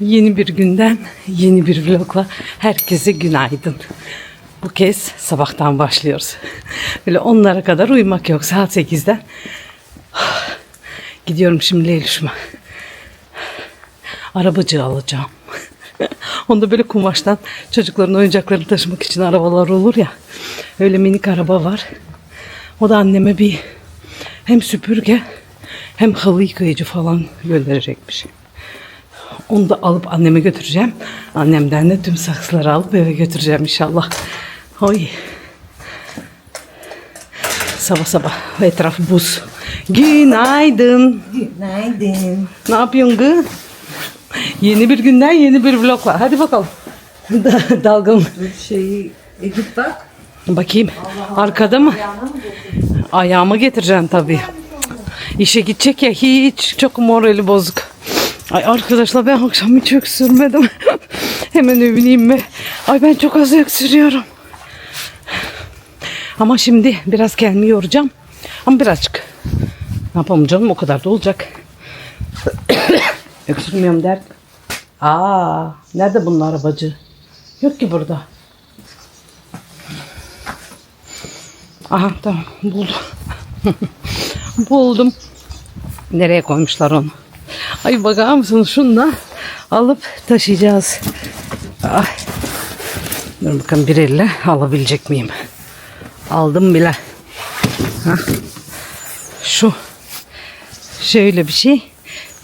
Yeni bir günden, yeni bir vlogla herkese günaydın. Bu kez sabahtan başlıyoruz. Böyle onlara kadar uyumak yok. Saat 8'den. Gidiyorum şimdi Leylüş'üme. Arabacı alacağım. Onda böyle kumaştan çocukların oyuncaklarını taşımak için arabalar olur ya. Öyle minik araba var. O da anneme bir hem süpürge hem halı yıkayıcı falan gönderecekmiş. Onu da alıp anneme götüreceğim. Annemden de tüm saksıları alıp eve götüreceğim inşallah. Oy. Sabah sabah etraf buz. Günaydın. Günaydın. Ne yapıyorsun gı? Yeni bir günden yeni bir vlogla. Hadi bakalım. Da- Dalgın. Şeyi e git bak. Bakayım. Arkada mı? Ayağıma getireceğim tabii. İşe gidecek ya hiç çok morali bozuk. Ay arkadaşlar ben akşam hiç öksürmedim. Hemen övüneyim mi? Ay ben çok az öksürüyorum. Ama şimdi biraz kendimi yoracağım. Ama birazcık. Ne yapalım canım o kadar da olacak. Öksürmüyorum der. Aa, nerede bunun arabacı? Yok ki burada. Aha tamam buldum. Buldum. Nereye koymuşlar onu? Ay bakar mısınız şunu da alıp taşıyacağız. Ay. Dur bakalım bir elle alabilecek miyim? Aldım bile. Hah. Şu. Şöyle bir şey.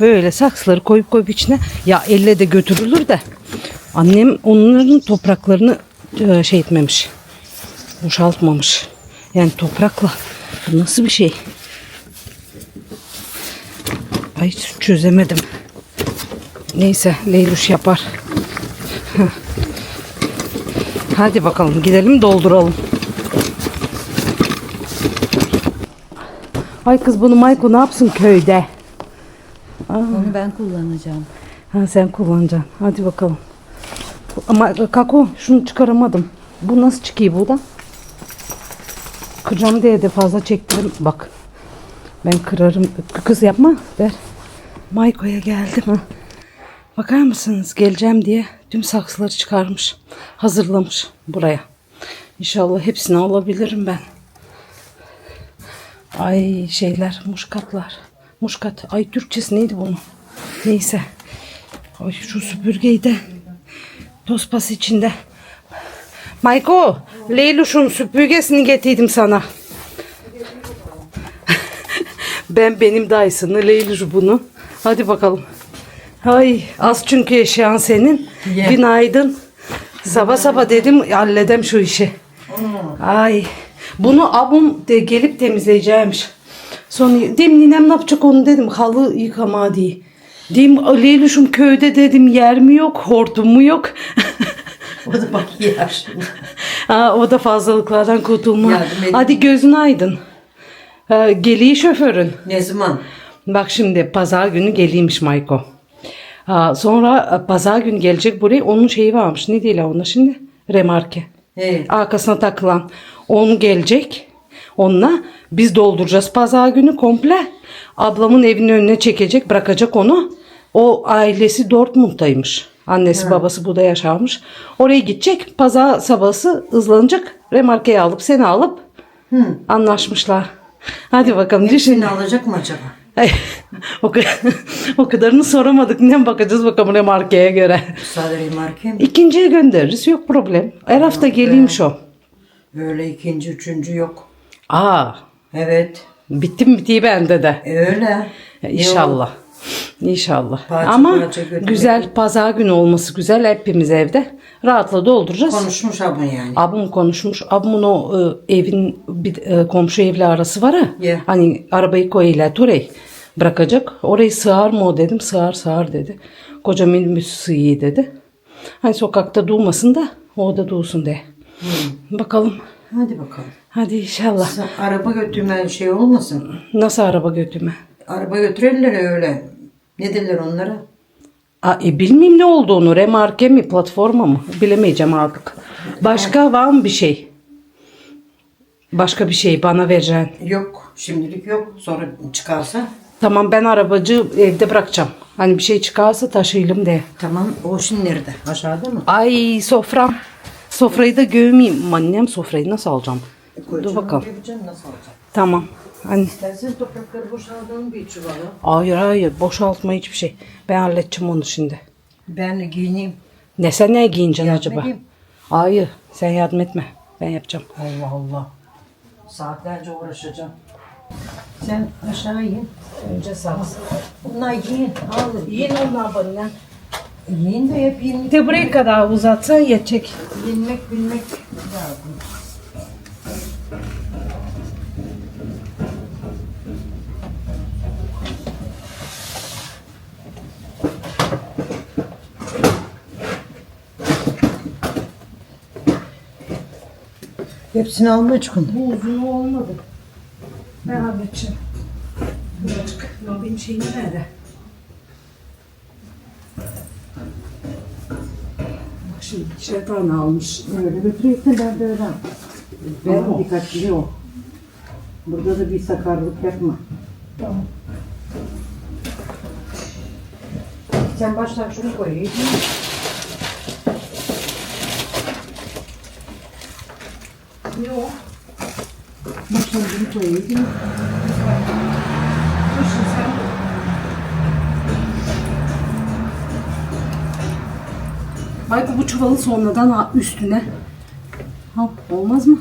Böyle saksıları koyup koyup içine ya elle de götürülür de annem onların topraklarını e, şey etmemiş. Boşaltmamış. Yani toprakla. Nasıl bir şey? Ay çözemedim. Neyse Leyluş yapar. Hadi bakalım gidelim dolduralım. Ay kız bunu Mayko ne yapsın köyde? Onu ben kullanacağım. Ha sen kullanacaksın. Hadi bakalım. Ama kako şunu çıkaramadım. Bu nasıl çıkıyor buradan? Kıracağım diye de fazla çektirim. Bak. Ben kırarım. Kız yapma. Ver. Mayko'ya geldim ha. Bakar mısınız? Geleceğim diye tüm saksıları çıkarmış. Hazırlamış buraya. İnşallah hepsini alabilirim ben. Ay şeyler, muşkatlar. Muşkat. Ay Türkçesi neydi bunun? Neyse. Ay şu süpürgeyi de toz pas içinde. Mayko, Leyluş'un süpürgesini getirdim sana. Ben benim Dyson'ı, Leyluş bunu. Hadi bakalım. Ay az çünkü eşyan senin. Ye. Günaydın. Sabah sabah dedim halledem şu işi. Ay bunu abim de gelip temizleyeceğimiş. Sonra dedim ninem ne yapacak onu dedim halı yıkama diye. Dedim Leylüş'üm köyde dedim yer mi yok hortum mu yok. O da bak yer. ha, o da fazlalıklardan kurtulma. Hadi gözün aydın. Ha, geliği şoförün. ne zaman? Bak şimdi pazar günü geliymiş Mayko. Ha, sonra e, pazar günü gelecek buraya onun şeyi varmış. Ne değil ona şimdi? Remarke. He. Arkasına takılan. Onu gelecek. Onunla biz dolduracağız pazar günü komple. Ablamın evinin önüne çekecek bırakacak onu. O ailesi Dortmund'daymış. Annesi babası burada yaşarmış. Oraya gidecek. Pazar sabahı hızlanacak. Remarkeyi alıp seni alıp anlaşmışlar. Hadi bakalım düşün. Hepsini alacak mı acaba? O, kadar, o kadarını soramadık. Ne bakacağız bakalım remarkeye göre. Sadece marke mi? İkinciye göndeririz. Yok problem. Her hafta geleyim şu. Böyle ikinci, üçüncü yok. Aa, Evet. bitti mi bitiği bende de. E öyle. İnşallah. İnşallah. Parça Ama parça götürmek. güzel pazar günü olması güzel. Hepimiz evde. Rahatla dolduracağız. Konuşmuş abun yani. Abim konuşmuş. Abimin o e, evin bir e, komşu evle arası var ya. Yeah. Hani arabayı koyuyla Turey bırakacak. Orayı sığar mı o dedim. Sığar sığar dedi. Koca minibüs sığıyor dedi. Hani sokakta durmasın da o da dursun de. Bakalım. Hadi bakalım. Hadi inşallah. Sen araba götürmen şey olmasın. Nasıl araba götürme? Araba götürürler öyle. Ne derler onlara? Aa, e, bilmeyeyim ne olduğunu. Remarke mi platforma mı? Bilemeyeceğim artık. Başka var mı bir şey? Başka bir şey bana vereceksin. Yok. Şimdilik yok. Sonra çıkarsa Tamam ben arabacı evde bırakacağım. Hani bir şey çıkarsa taşıyalım de. Tamam o şimdi nerede? Aşağıda mı? Ay sofram. Sofrayı da gömeyim. Annem sofrayı nasıl alacağım? Dur Kocaman bakalım. bir Yapacaksın nasıl olacak? Tamam. Hani İstersen toprakları boşaldığın bir çuvala. hayır hayır boşaltma hiçbir şey. Ben halledeceğim onu şimdi. Ben giyineyim. Ne sen ne giyineceksin Yardım acaba? edeyim. Hayır sen yardım etme. Ben yapacağım. Allah Allah. Saatlerce uğraşacağım. Sen aşağı in. Önce sağ Bunlar giyin. Al. Yiyin onlar bana. Giyin de hep giyin. De buraya kadar uzatsan yetecek. Bilmek bilmek lazım. Hepsini alma çıkın. Bu uzun olmadı. Ben halledeceğim. Birazcık. Ya benim şeyim nerede? Bak şimdi ikişer tane almış. Öyle götürüyorsun ben de öyle. Ben dikkatli ol. Burada da bir sakarlık yapma. Tamam. Sen baştan şunu koy. Ne o? Baştan bunu koy. Dur şimdi sen. Ay bu, çuvalı sonradan üstüne. Ha, olmaz mı?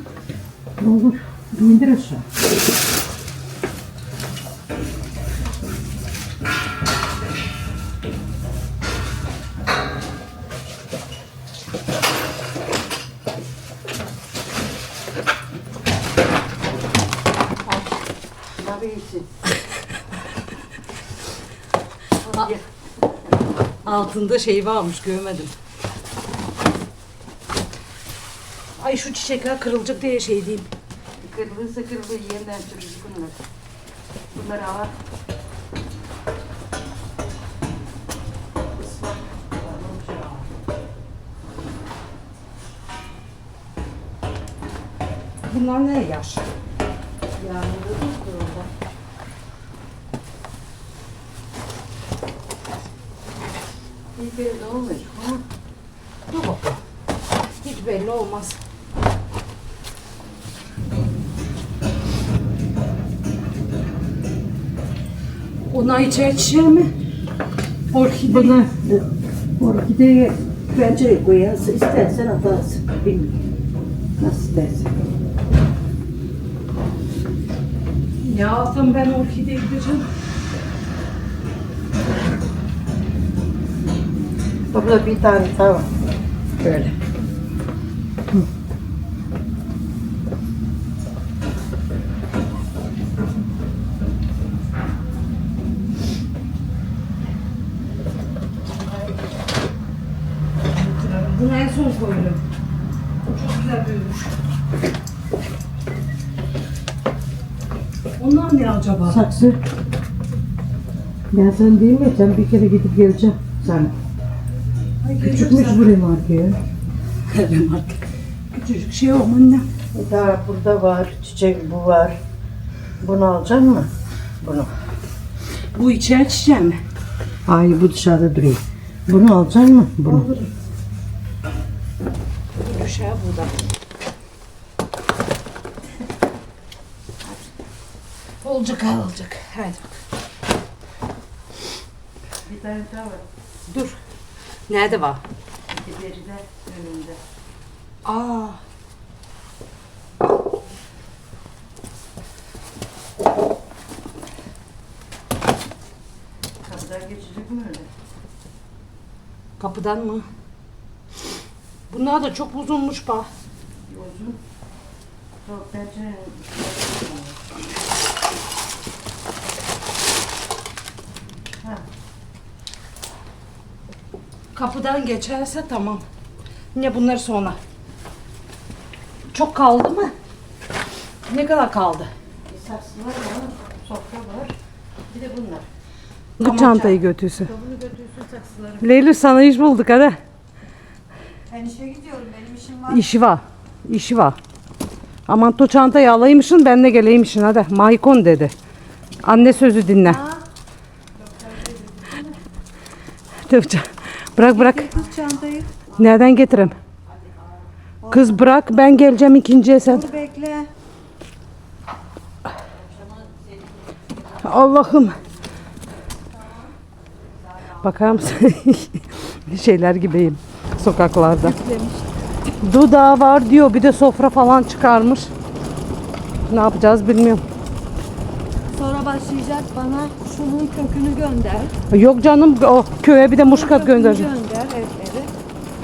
Olur. İndir aşağı. Tabii iyisin. Altında şey varmış görmedim. Ay şu çiçekler kırılacak diye şey diyeyim. Kırılırsa kırılır yeniden sürücü bunlar. Bunları al. Islak. Bunlar ne yaş? Yağmurda da İyi belli olmuş. Ha? Dur bakalım. Hiç belli olmaz. Onlar içer çiçeği mi? Orkide. Buna orkideyi pencereye koyarsın. istersen atarsın. Bilmiyorum. Nasıl istersen. Ya atam ben orkideye gideceğim. Burada bir tane daha var. Böyle. Bunu en son koydum. Çok güzel büyümüş. Onlar ne acaba? Saksı. Ben sen değil mi? Sen bir kere gidip geleceğim sana. Küçükmüş buraya markaya. Hemen artık. Küçücük şey yok anne. Daha burada var. Çiçek bu var. Bunu alacak mı? Bunu. Bu içer çiçeği mi? Ay bu dışarıda duruyor. Bunu alacak mı? Bunu. Alırım. Bu düşer burada. Olacak olacak. Hadi. Bir tane daha var. Dur. Nerede var? İleride önünde. Aa. Kapıdan geçecek mi öyle? Kapıdan mı? Bunlar da çok uzunmuş bak. Uzun. Yok pencerenin. Kapıdan geçerse tamam. Ne bunlar sonra. Çok kaldı mı? Ne kadar kaldı? saksılar var. Sofra var. Bir de bunlar. Bu Bu çantayı götürsün. Bunu götürsün saksıları. Leyli sana iş bulduk hadi. Ben işe gidiyorum. Benim işim var. İşi var. İşi var. Aman to çantayı alaymışsın ben de geleymişsin hadi. Maykon dedi. Anne sözü dinle. Ç- Bırak bırak. Kız çantayı. Nereden getireyim? Kız bırak ben geleceğim ikinciye sen. Dur bekle. Allah'ım. Bakar mısın? Şeyler gibiyim sokaklarda. Dudağı var diyor bir de sofra falan çıkarmış. Ne yapacağız bilmiyorum. Sonra başlayacak bana şunun kökünü gönder. Yok canım o köye bir de muşkat göndereceğim. Gönder evleri.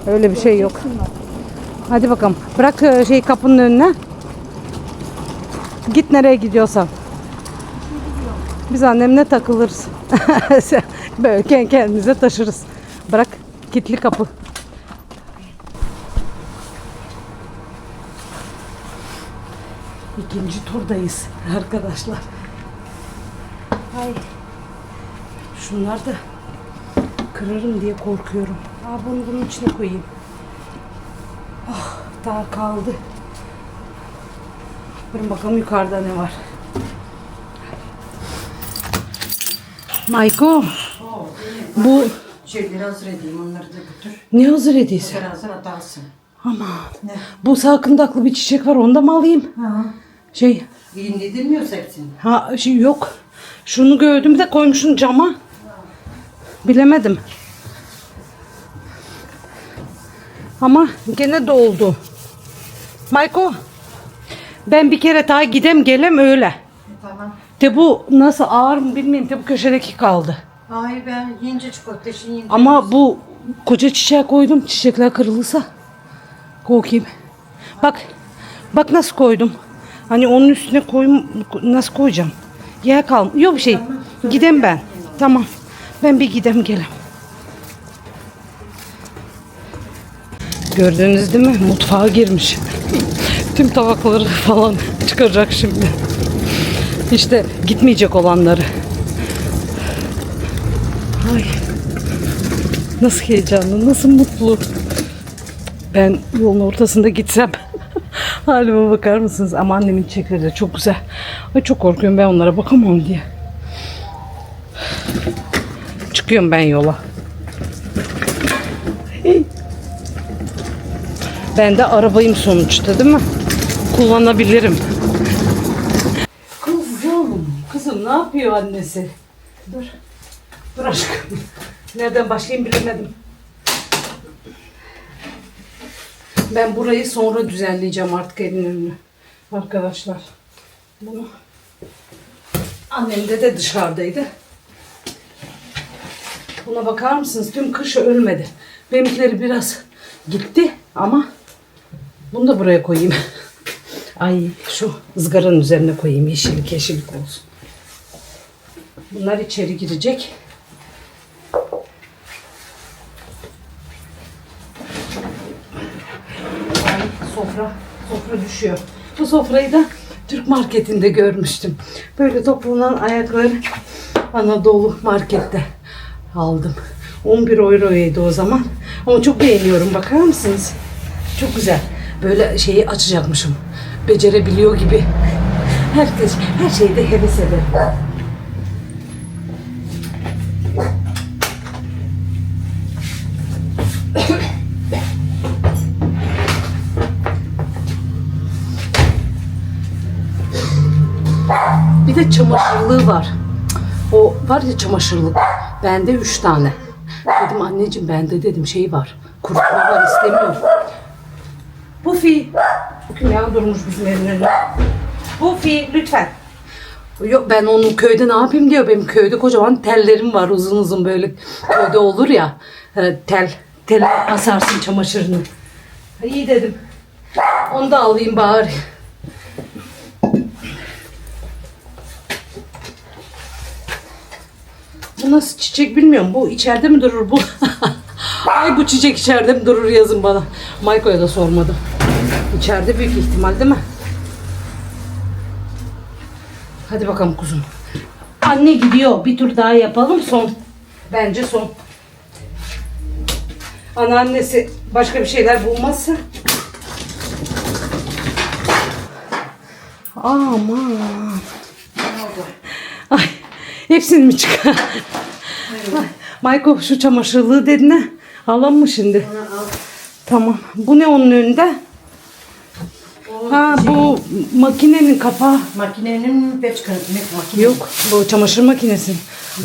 Öyle bir şey yok. Hadi bakalım. Bırak e, şey kapının önüne. Git nereye gidiyorsan. Biz annemle takılırız. Böyle kendi kendimize taşırız. Bırak kilitli kapı. İkinci turdayız arkadaşlar. Ay. Şunlar da kırarım diye korkuyorum. Aa, bunu bunun içine koyayım. Ah, daha kaldı. Durun bakalım yukarıda ne var. Mayko. Bu Şeyleri hazır edeyim onları da götür. ne hazır ediyse? Sen hazır atarsın. Aman. Bu salkındaklı bir çiçek var onu da mı alayım? Ha. Şey Giyindirmiyorsa hepsini. ha şey yok. Şunu gördüm de koymuşsun cama. Bilemedim. Ama gene doldu. Mayko. Ben bir kere daha gidem gelem öyle. Tamam. De bu nasıl ağır mı bilmiyorum. De bu köşedeki kaldı. Hayır ben yiyince çikolata şimdi. Ama bu koca çiçeğe koydum. Çiçekler kırılırsa kokayım. Bak. Bak nasıl koydum. Hani onun üstüne koyum nasıl koyacağım? Yer kalm. Yok bir şey. Gidem ben. Tamam. Ben bir gidem gelem. Gördünüz değil mi? Mutfağa girmiş. Tüm tabakları falan çıkaracak şimdi. İşte gitmeyecek olanları. Ay. Nasıl heyecanlı, nasıl mutlu. Ben yolun ortasında gitsem halime bakar mısınız? Ama annemin çiçekleri de çok güzel. Ay çok korkuyorum ben onlara bakamam diye. Çıkıyorum ben yola. Ben de arabayım sonuçta değil mi? Kullanabilirim. Kızım, kızım ne yapıyor annesi? Dur. Dur aşkım. Nereden başlayayım bilemedim. Ben burayı sonra düzenleyeceğim artık evin önünü. Arkadaşlar. Bunu annem de dışarıdaydı. Buna bakar mısınız? Tüm kış ölmedi. Benimkileri biraz gitti ama bunu da buraya koyayım. Ay şu ızgaranın üzerine koyayım yeşillik yeşillik olsun. Bunlar içeri girecek. Ay sofra, sofra düşüyor. Bu sofrayı da Türk marketinde görmüştüm. Böyle toplanan ayakları Anadolu markette aldım. 11 euroydu o zaman. Ama çok beğeniyorum bakar mısınız? Çok güzel. Böyle şeyi açacakmışım. Becerebiliyor gibi. Herkes her şeyde heves eder. Çamaşırlığı var. O var ya çamaşırlık. Bende üç tane. Dedim anneciğim bende dedim şey var. Kurutma var istemiyorum. Bufi. Ya durmuş bizim evin önünde. Bufi lütfen. Yok ben onu köyde ne yapayım diyor. Benim köyde kocaman tellerim var uzun uzun böyle köyde olur ya. e, Tel. Tel asarsın çamaşırını. İyi dedim. Onu da alayım bari. Bu nasıl çiçek bilmiyorum. Bu içeride mi durur bu? Ay bu çiçek içeride mi durur yazın bana. Mayko'ya da sormadım. İçeride büyük ihtimal değil mi? Hadi bakalım kuzum. Anne gidiyor. Bir tur daha yapalım son. Bence son. Anneannesi başka bir şeyler bulmazsa. Aman. Hepsini mi çıkar? Ay, Mayko şu çamaşırlığı dedin ha. Alalım mı şimdi? Tamam. Bu ne onun önünde? Ha bu makinenin kapağı. Makinenin peçkanı, makine. Yok bu çamaşır makinesi.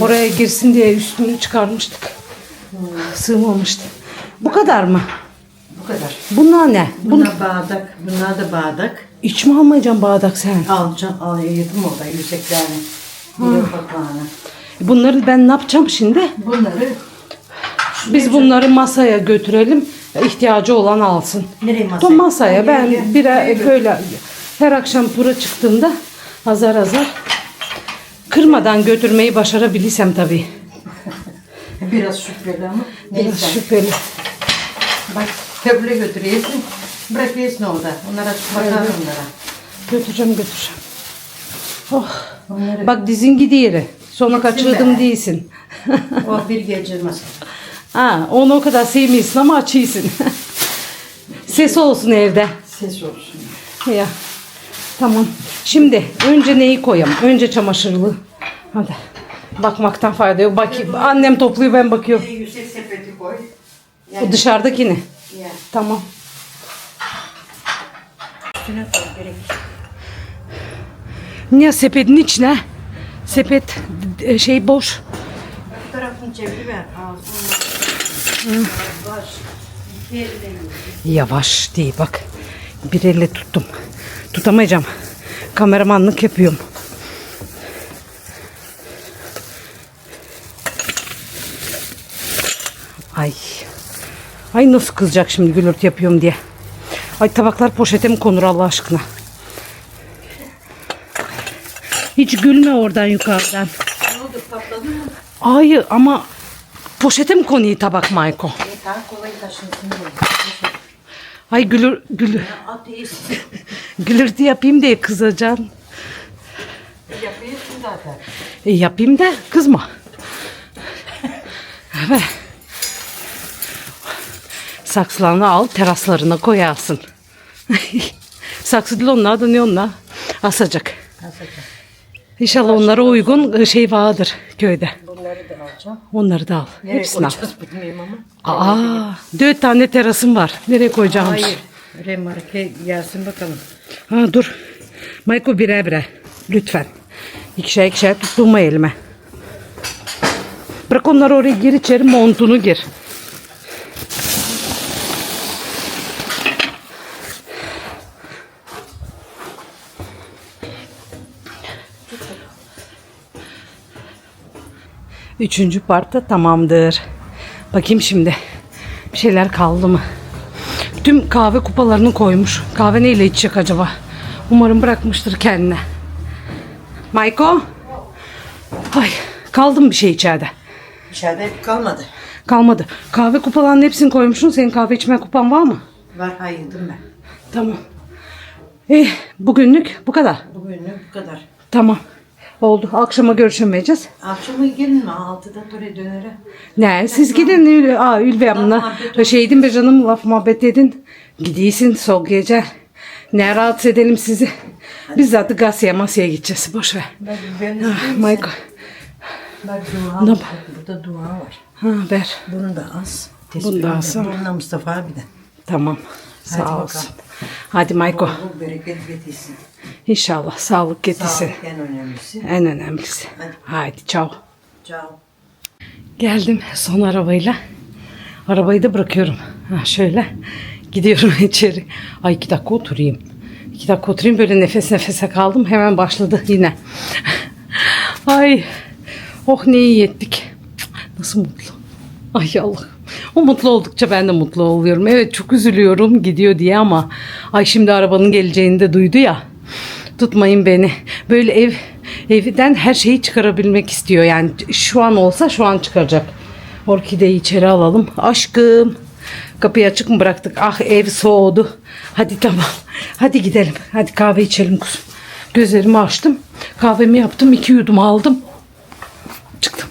Oraya girsin diye üstünü çıkarmıştık. Sığmamıştı. Bu kadar mı? Bu kadar. Bunlar ne? Bun Bunlar bardak, bunlar da bardak. hiç mi almayacaksın bardak sen? Alacağım, al, yedim orada yükseklerini. Kapağını. Bunları ben ne yapacağım şimdi? Bunları Biz bunları masaya götürelim. İhtiyacı olan alsın. nereye masaya? masaya ben bir böyle her akşam tura çıktığımda azar azar kırmadan götürmeyi başarabilirsem tabii. Biraz şüpheli ama. Biraz Neyse. şüpheli. Bak köprüye götürüyorsun. Bırakıyorsun orada. Onlara bakar onlara. Götüreceğim götüreceğim. Oh. Onları Bak dizin gidiyor. Sonra Gitsin kaçırdım be. değilsin. o bir geçirmez. Ha, onu o kadar sevmiyorsun ama açıyorsun. Ses olsun evde. Ses olsun. Ya. Tamam. Şimdi önce neyi koyalım? Önce çamaşırlığı. Hadi. Bakmaktan fayda yok. Bakayım. Annem topluyor ben bakıyorum. Yüksek sepeti koy. O dışarıdakini. Ya. Tamam. Üstüne koy gerek. Niye sepetin içine? Sepet e, şey boş. Bu tarafını çeviriver. Ağzını. Yiyor. Yavaş değil bak. Bir elle tuttum. Tutamayacağım. Kameramanlık yapıyorum. Ay. Ay nasıl kızacak şimdi gülürt yapıyorum diye. Ay tabaklar poşete mi konur Allah aşkına? Hiç gülme oradan yukarıdan. Ne oldu patladı mı? Hayır ama poşete mi konuyor tabak Mayko? E, daha kolay taşınsın. Ay gülür, gülür. Ateist. Gülürtü yapayım diye kızacaksın. Yapıyorsun zaten. E yapayım da kızma. Evet. Saksılarını al teraslarına koyarsın. Saksı değil onlar da ne? Asacak. Asacağım. İnşallah onlara uygun şey vardır köyde. Bunları da alacağım. Onları da al. Nereye Hepsini al. koyacağız bilmiyorum ama. Aa, dört tane terasım var. Nereye koyacağım? Hayır. Remarke gelsin bakalım. Ha dur. Mayko birer birer. Lütfen. İkişer ikişer tutturma elime. Bırak onları oraya gir içeri montunu gir. Üçüncü partta tamamdır. Bakayım şimdi. Bir şeyler kaldı mı? Tüm kahve kupalarını koymuş. Kahve neyle içecek acaba? Umarım bırakmıştır kendine. Mayko? Ay kaldı mı bir şey içeride? İçeride kalmadı. Kalmadı. Kahve kupalarının hepsini koymuşsun. Senin kahve içme kupan var mı? Var hayırdım ben. Tamam. Eh, bugünlük bu kadar. Bugünlük bu kadar. Tamam. Oldu. Akşama görüşemeyeceğiz. Akşama gelin mi? Altıda buraya dönere. Ne? Siz gidin Ül Aa, Ülve abla. Şeydin be canım laf muhabbet edin. Gidiyorsun sol gece. Ne rahatsız edelim sizi. Biz zaten Gasya'ya Masya'ya gideceğiz. Boş ver. Bak ben Ah, Michael. Bak dua var. Burada dua var. Ha, ver. Bunun da az. Bunun da az, ha. Bunun da Mustafa abi de. Tamam. Hadi Sağ bakalım. olsun. Hadi Mayko. Bu bereket getirsin. İnşallah sağlık getirsin. Sağlık en önemlisi. En önemlisi. Hadi çao. Ciao. Geldim son arabayla. Arabayı da bırakıyorum. Ha, şöyle gidiyorum içeri. Ay iki dakika oturayım. İki dakika oturayım böyle nefes nefese kaldım. Hemen başladı yine. Ay oh ne iyi ettik. Nasıl mutlu. Ay Allah. O mutlu oldukça ben de mutlu oluyorum. Evet çok üzülüyorum gidiyor diye ama ay şimdi arabanın geleceğini de duydu ya. Tutmayın beni. Böyle ev evden her şeyi çıkarabilmek istiyor. Yani şu an olsa şu an çıkaracak. Orkideyi içeri alalım. Aşkım. Kapıyı açık mı bıraktık? Ah ev soğudu. Hadi tamam. Hadi gidelim. Hadi kahve içelim kuzum. Gözlerimi açtım. Kahvemi yaptım. iki yudum aldım. Çıktım.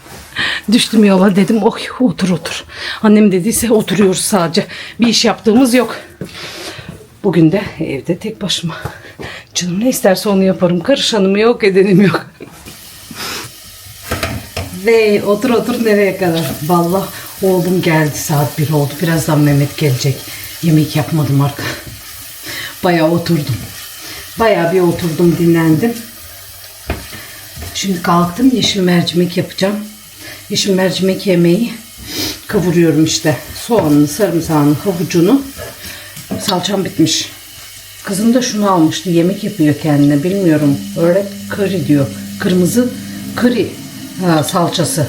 Düştüm yola dedim oh otur otur. Annem dediyse oturuyoruz sadece. Bir iş yaptığımız yok. Bugün de evde tek başıma. Canım ne isterse onu yaparım. Karışanım yok edenim yok. Ve otur otur nereye kadar? Vallahi oğlum geldi saat 1 oldu. Birazdan Mehmet gelecek. Yemek yapmadım arka. Bayağı oturdum. Bayağı bir oturdum dinlendim. Şimdi kalktım yeşil mercimek yapacağım. Yeşil mercimek yemeği kavuruyorum işte. Soğanını, sarımsağını, havucunu. Salçam bitmiş. Kızım da şunu almıştı. Yemek yapıyor kendine. Bilmiyorum. Öyle curry diyor. Kırmızı curry ha, salçası.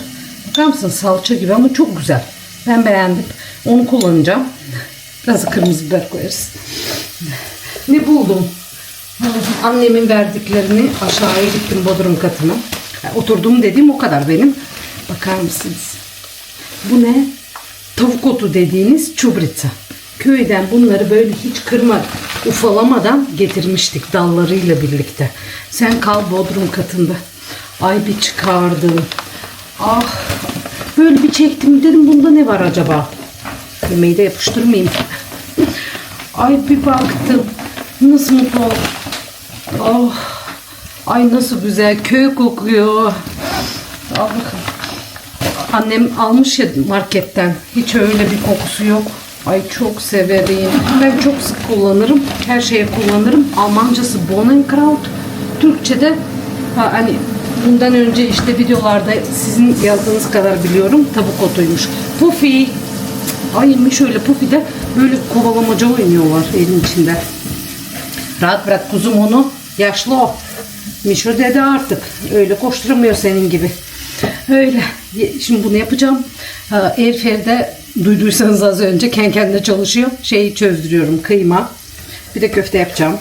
Bakar mısın? Salça gibi ama çok güzel. Ben beğendim. Onu kullanacağım. Biraz kırmızı biber koyarız. Ne buldum? Annemin verdiklerini aşağıya gittim bodrum katına. Oturdum dediğim o kadar benim. Bakar mısınız? Bu ne? Tavuk otu dediğiniz çubritsa. Köyden bunları böyle hiç kırma, ufalamadan getirmiştik dallarıyla birlikte. Sen kal bodrum katında. Ay bir çıkardım. Ah böyle bir çektim dedim bunda ne var acaba? Yemeği de yapıştırmayayım. Ay bir baktım. Nasıl mutlu oldum. Oh. Ay nasıl güzel köy kokuyor. Al bakalım. Annem almış ya marketten. Hiç öyle bir kokusu yok. Ay çok severim. Ben çok sık kullanırım. Her şeye kullanırım. Almancası Bonenkraut. Türkçe'de ha, hani bundan önce işte videolarda sizin yazdığınız kadar biliyorum. Tavuk otuymuş. Puffy. Ay şöyle Puffy'de böyle kovalamaca oynuyorlar evin içinde. Rahat bırak kuzum onu. Yaşlı o. Mişo dede artık. Öyle koşturamıyor senin gibi. Öyle. Şimdi bunu yapacağım. Ha, Airfare'de duyduysanız az önce kendi kendine çalışıyor. Şeyi çözdürüyorum. Kıyma. Bir de köfte yapacağım.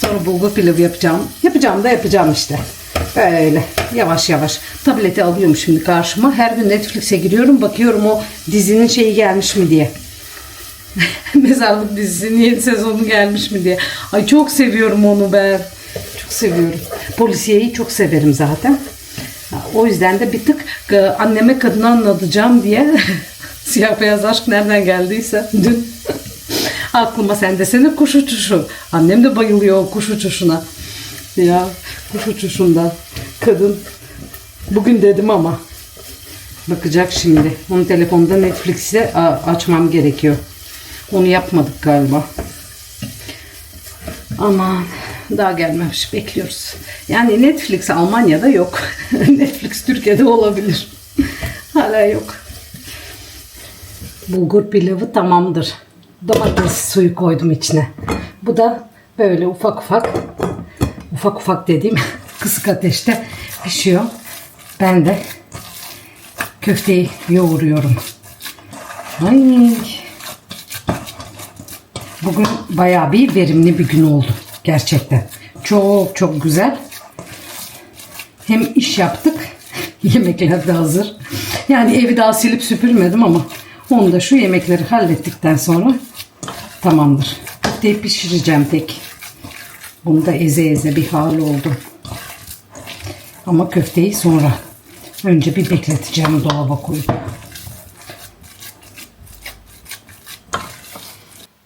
Sonra bulgur pilavı yapacağım. Yapacağım da yapacağım işte. Böyle yavaş yavaş. Tableti alıyorum şimdi karşıma. Her gün Netflix'e giriyorum. Bakıyorum o dizinin şeyi gelmiş mi diye. Mezarlık dizisinin yeni sezonu gelmiş mi diye. Ay çok seviyorum onu ben. Çok seviyorum. Polisiyeyi çok severim zaten. O yüzden de bir tık e, anneme kadını anlatacağım diye siyah beyaz aşk nereden geldiyse dün aklıma sen desene kuş uçuşu. Annem de bayılıyor o kuş uçuşuna. Ya kuş uçuşundan. Kadın. Bugün dedim ama. Bakacak şimdi. Onun telefonda Netflix'e açmam gerekiyor. Onu yapmadık galiba. Aman daha gelmemiş bekliyoruz. Yani Netflix Almanya'da yok. Netflix Türkiye'de olabilir. Hala yok. Bulgur pilavı tamamdır. Domates suyu koydum içine. Bu da böyle ufak ufak ufak ufak dediğim kısık ateşte pişiyor. Ben de köfteyi yoğuruyorum. Ay. Bugün bayağı bir verimli bir gün oldu. Gerçekten. Çok çok güzel. Hem iş yaptık. Yemekler de hazır. Yani evi daha silip süpürmedim ama onu da şu yemekleri hallettikten sonra tamamdır. Köfteyi pişireceğim tek. Bunu da eze eze bir hal oldu. Ama köfteyi sonra önce bir bekleteceğim dolaba koyup.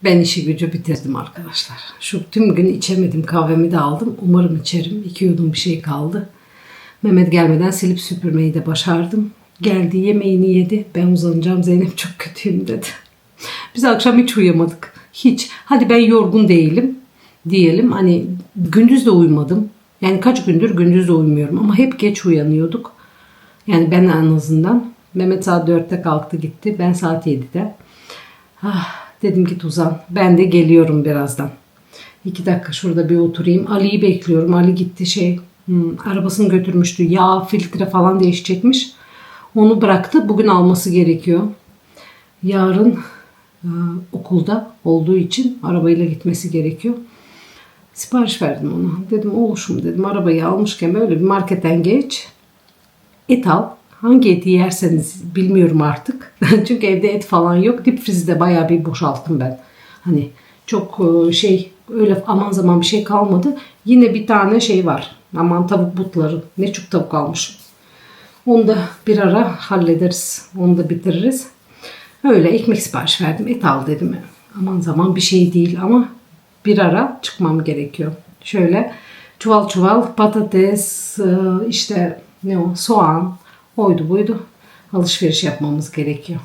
Ben işi gücü bitirdim arkadaşlar. Şu tüm gün içemedim kahvemi de aldım. Umarım içerim. İki yudum bir şey kaldı. Mehmet gelmeden silip süpürmeyi de başardım. Geldi yemeğini yedi. Ben uzanacağım Zeynep çok kötüyüm dedi. Biz akşam hiç uyuyamadık. Hiç. Hadi ben yorgun değilim diyelim. Hani gündüz de uyumadım. Yani kaç gündür gündüz de uyumuyorum. Ama hep geç uyanıyorduk. Yani ben en azından. Mehmet saat 4'te kalktı gitti. Ben saat 7'de. Ah, dedim git uzan. Ben de geliyorum birazdan. İki dakika şurada bir oturayım. Ali'yi bekliyorum. Ali gitti şey hmm, arabasını götürmüştü. Yağ filtre falan değişecekmiş. Onu bıraktı. Bugün alması gerekiyor. Yarın e, okulda olduğu için arabayla gitmesi gerekiyor. Sipariş verdim ona. Dedim oluşum dedim arabayı almışken böyle bir marketten geç. Et al. Hangi eti yerseniz bilmiyorum artık. Çünkü evde et falan yok. Dip frizde bayağı bir boşalttım ben. Hani çok e, şey öyle aman zaman bir şey kalmadı. Yine bir tane şey var. Aman tavuk butları. Ne çok tavuk almış. Onu da bir ara hallederiz. Onu da bitiririz. Öyle ekmek sipariş verdim. Et al dedim. Aman zaman bir şey değil ama bir ara çıkmam gerekiyor. Şöyle çuval çuval patates, e, işte ne o soğan, oydu buydu alışveriş yapmamız gerekiyor.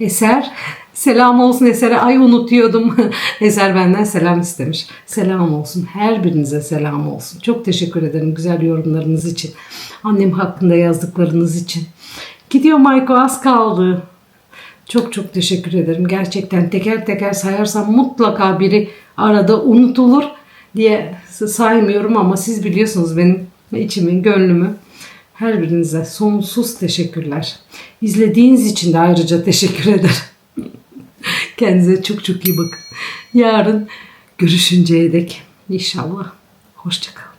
Eser, selam olsun Eser'e. Ay unutuyordum. Eser benden selam istemiş. Selam olsun. Her birinize selam olsun. Çok teşekkür ederim güzel yorumlarınız için. Annem hakkında yazdıklarınız için. Gidiyor Mayko az kaldı. Çok çok teşekkür ederim. Gerçekten teker teker sayarsam mutlaka biri arada unutulur diye saymıyorum ama siz biliyorsunuz benim içimi, gönlümü. Her birinize sonsuz teşekkürler. İzlediğiniz için de ayrıca teşekkür ederim. Kendinize çok çok iyi bakın. Yarın görüşünceye dek inşallah. Hoşçakalın.